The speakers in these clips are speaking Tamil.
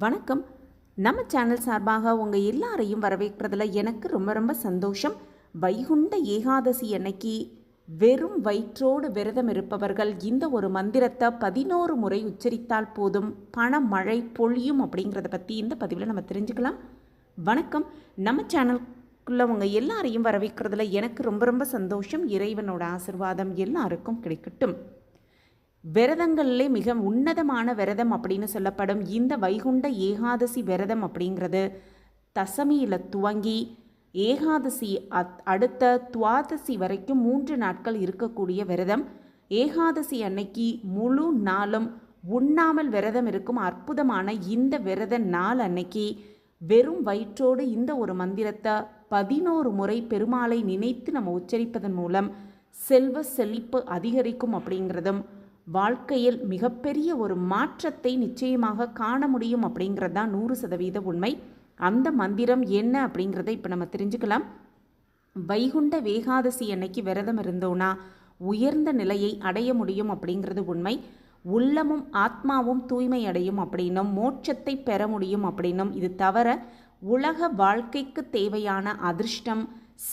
வணக்கம். நம்ம சேனல் சார்பாக உங்கள் எல்லாரையும் வரவேற்கிறதுல எனக்கு ரொம்ப ரொம்ப சந்தோஷம். வைகுண்ட ஏகாதசி அன்னைக்கு வெறும் வயிற்றோடு விரதம் இருப்பவர்கள் இந்த ஒரு மந்திரத்தை பதினோரு முறை உச்சரித்தால் போதும். பண மழை பொழியும் அப்படிங்கிறத பற்றி இந்த பதிவில் நம்ம தெரிஞ்சுக்கலாம். வணக்கம். நம்ம சேனலுக்குள்ளே உங்கள் எல்லாரையும் வரவேற்கிறதுல எனக்கு ரொம்ப ரொம்ப சந்தோஷம். இறைவனோட ஆசிர்வாதம் எல்லாருக்கும் கிடைக்கட்டும். விரதங்களிலே மிக உன்னதமான விரதம் அப்படின்னு சொல்லப்படும் இந்த வைகுண்ட ஏகாதசி விரதம் அப்படிங்கிறது தசமியில் துவங்கி ஏகாதசி அத் அடுத்த துவாதசி வரைக்கும் மூன்று நாட்கள் இருக்கக்கூடிய விரதம். ஏகாதசி அன்னைக்கு முழு நாளும் உண்ணாமல் விரதம் இருக்கும் அற்புதமான இந்த விரத நாள் அன்னைக்கு வெறும் வயிற்றோடு இந்த ஒரு மந்திரத்தை பதினோரு முறை பெருமாளை நினைத்து நம்ம உச்சரிப்பதன் மூலம் செல்வ செழிப்பு அதிகரிக்கும் அப்படிங்கிறதும் வாழ்க்கையில் மிகப்பெரிய ஒரு மாற்றத்தை நிச்சயமாக காண முடியும் அப்படிங்கிறது தான் நூறு சதவீத உண்மை. அந்த மந்திரம் என்ன அப்படிங்கிறத இப்போ நம்ம தெரிஞ்சுக்கலாம். வைகுண்ட வேகாதசி அன்னைக்கு விரதம் இருந்தோன்னா உயர்ந்த நிலையை அடைய முடியும் அப்படிங்கிறது உண்மை. உள்ளமும் ஆத்மாவும் தூய்மை அடையும் அப்படின்னும் மோட்சத்தை பெற முடியும் அப்படின்னும் இது தவிர உலக வாழ்க்கைக்கு தேவையான அதிர்ஷ்டம்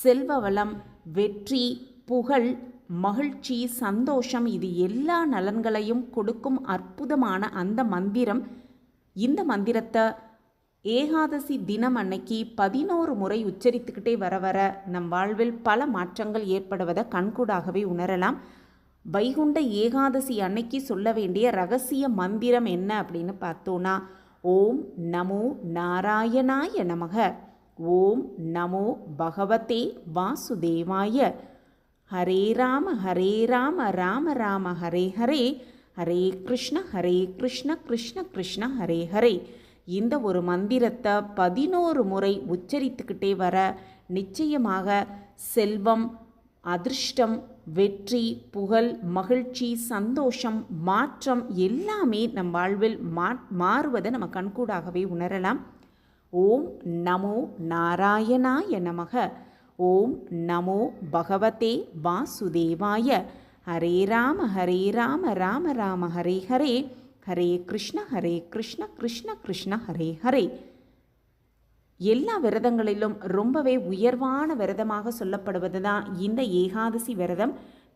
செல்வ வளம் வெற்றி புகழ் மகிழ்ச்சி சந்தோஷம் இது எல்லா நலன்களையும் கொடுக்கும் அற்புதமான அந்த மந்திரம். இந்த மந்திரத்தை ஏகாதசி தினம் அன்னைக்கு பதினோரு முறை உச்சரித்துக்கிட்டே வர வர நம் வாழ்வில் பல மாற்றங்கள் ஏற்படுவதை கண்கூடாகவே உணரலாம். வைகுண்ட ஏகாதசி அன்னைக்கு சொல்ல வேண்டிய ரகசிய மந்திரம் என்ன அப்படின்னு பார்த்தோன்னா ஓம் நமோ நாராயணாய நமக ஓம் நமோ பகவதே வாசுதேவாய ஹரே ராம ஹரே ராம ராம ராம ஹரே ஹரே. ஹரே கிருஷ்ண ஹரே கிருஷ்ண கிருஷ்ண கிருஷ்ண ஹரே ஹரே. இந்த ஒரு மந்திரத்தை பதினோரு முறை உச்சரித்துக்கிட்டே வர நிச்சயமாக செல்வம் அதிர்ஷ்டம் வெற்றி புகழ் மகிழ்ச்சி சந்தோஷம் மாற்றம் எல்லாமே நம் வாழ்வில் மா மாறுவதை நம்ம கண்கூடாகவே உணரலாம். ஓம் நமோ நாராயணாய நமக. ஓம் நமோ பகவதே வாசுதேவாய. ஹரே ராம ஹரே ராம ராம ராம ஹரே ஹரே. ஹரே கிருஷ்ண ஹரே கிருஷ்ண கிருஷ்ண கிருஷ்ண ஹரே ஹரே. எல்லா விரதங்களிலும் ரொம்பவே உயர்வான விரதமாக சொல்லப்படுவது தான் இந்த ஏகாதசி விரதம்.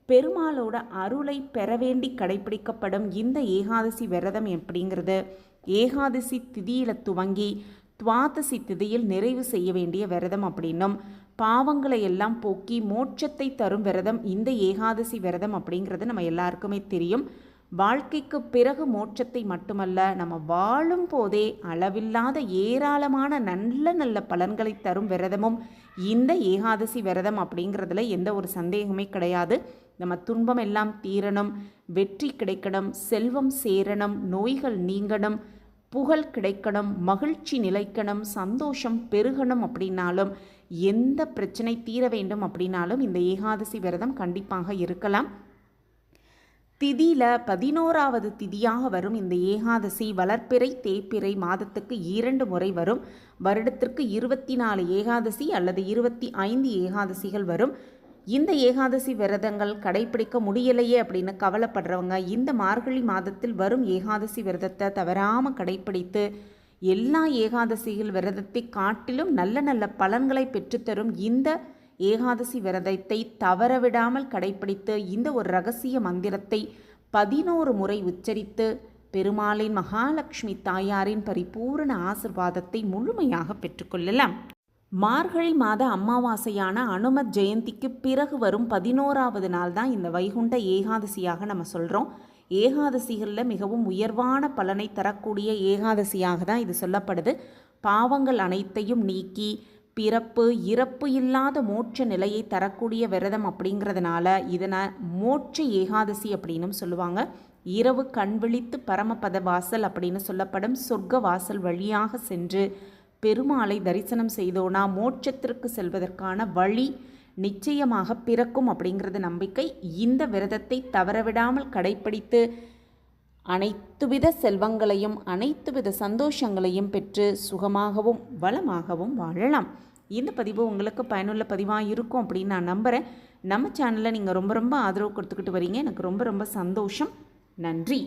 பெருமாளோட அருளை பெற வேண்டி கடைபிடிக்கப்படும் இந்த ஏகாதசி விரதம் எப்படிங்கிறது? ஏகாதசி திதியில் துவங்கி துவாதசி திதியில் நிறைவு செய்ய வேண்டிய விரதம் அப்படின்னும் பாவங்களை எல்லாம் போக்கி மோட்சத்தை தரும் விரதம் இந்த ஏகாதசி விரதம் அப்படிங்கிறது நம்ம எல்லாருக்குமே தெரியும். வாழ்க்கைக்கு பிறகு மோட்சத்தை மட்டுமல்ல நம்ம வாழும் போதே அளவில்லாத ஏராளமான நல்ல நல்ல பலன்களை தரும் விரதமும் இந்த ஏகாதசி விரதம் அப்படிங்கிறதுல எந்த ஒரு சந்தேகமே கிடையாது. நம்ம துன்பம் எல்லாம் தீரணும் வெற்றி கிடைக்கணும் செல்வம் சேரணும் நோய்கள் நீங்கணும் புகழ் கிடைக்கணும் மகிழ்ச்சி நிலைக்கணும் சந்தோஷம் பெருகணும் அப்படின்னாலும் எந்த பிரச்சனை தீர வேண்டும் அப்படின்னாலும் இந்த ஏகாதசி விரதம் கண்டிப்பாக இருக்கலாம். திதியில் பதினோராவது திதியாக வரும் இந்த ஏகாதசி. வளர்ப்பிறை தேய்ப்பிறை மாதத்துக்கு இரண்டு முறை வரும். வருடத்திற்கு இருபத்தி நாலு ஏகாதசி அல்லது இருபத்தி ஐந்து ஏகாதசிகள் வரும். இந்த ஏகாதசி விரதங்கள் கடைபிடிக்க முடியலையே அப்படின்னு கவலைப்படுறவங்க இந்த மார்கழி மாதத்தில் வரும் ஏகாதசி விரதத்தை தவறாமல் கடைபிடித்து எல்லா ஏகாதசியில் விரதத்தை காட்டிலும் நல்ல நல்ல பலன்களை பெற்றுத்தரும் இந்த ஏகாதசி விரதத்தை தவறவிடாமல் கடைபிடித்து இந்த ஒரு ரகசிய மந்திரத்தை பதினோரு முறை உச்சரித்து பெருமாளின் மகாலட்சுமி தாயாரின் பரிபூரண ஆசிர்வாதத்தை முழுமையாக பெற்றுக்கொள்ளலாம் மார்கழி மாத அமாவாசையான அனுமத் ஜெயந்திக்கு பிறகு வரும் பதினோராவது நாள் தான் இந்த வைகுண்ட ஏகாதசியாக நம்ம சொல்கிறோம் ஏகாதசிகளில் மிகவும் உயர்வான பலனை தரக்கூடிய ஏகாதசியாக தான் இது சொல்லப்படுது. பாவங்கள் அனைத்தையும் நீக்கி பிறப்பு இறப்பு இல்லாத மோட்ச நிலையை தரக்கூடிய விரதம் அப்படிங்கிறதுனால இதனை மோட்ச ஏகாதசி அப்படின்னும் சொல்லுவாங்க. இரவு கண் விழித்து பரமபத வாசல் அப்படின்னு சொல்லப்படும் சொர்க்க வாசல் வழியாக சென்று பெருமாளை தரிசனம் செய்தோனா மோட்சத்திற்கு செல்வதற்கான வழி நிச்சயமாக பிறக்கும் அப்படிங்கிறது நம்பிக்கை. இந்த விரதத்தை தவறவிடாமல் கடைப்பிடித்து அனைத்து வித செல்வங்களையும் அனைத்து வித சந்தோஷங்களையும் பெற்று சுகமாகவும் வளமாகவும் வாழலாம். இந்த பதிவு உங்களுக்கு பயனுள்ள பதிவாக இருக்கும் அப்படின்னு நான் நம்புகிறேன் நம்ம சேனலில் நீங்கள் ரொம்ப ரொம்ப ஆதரவு கொடுத்துக்கிட்டு வரீங்க. எனக்கு ரொம்ப ரொம்ப சந்தோஷம். நன்றி.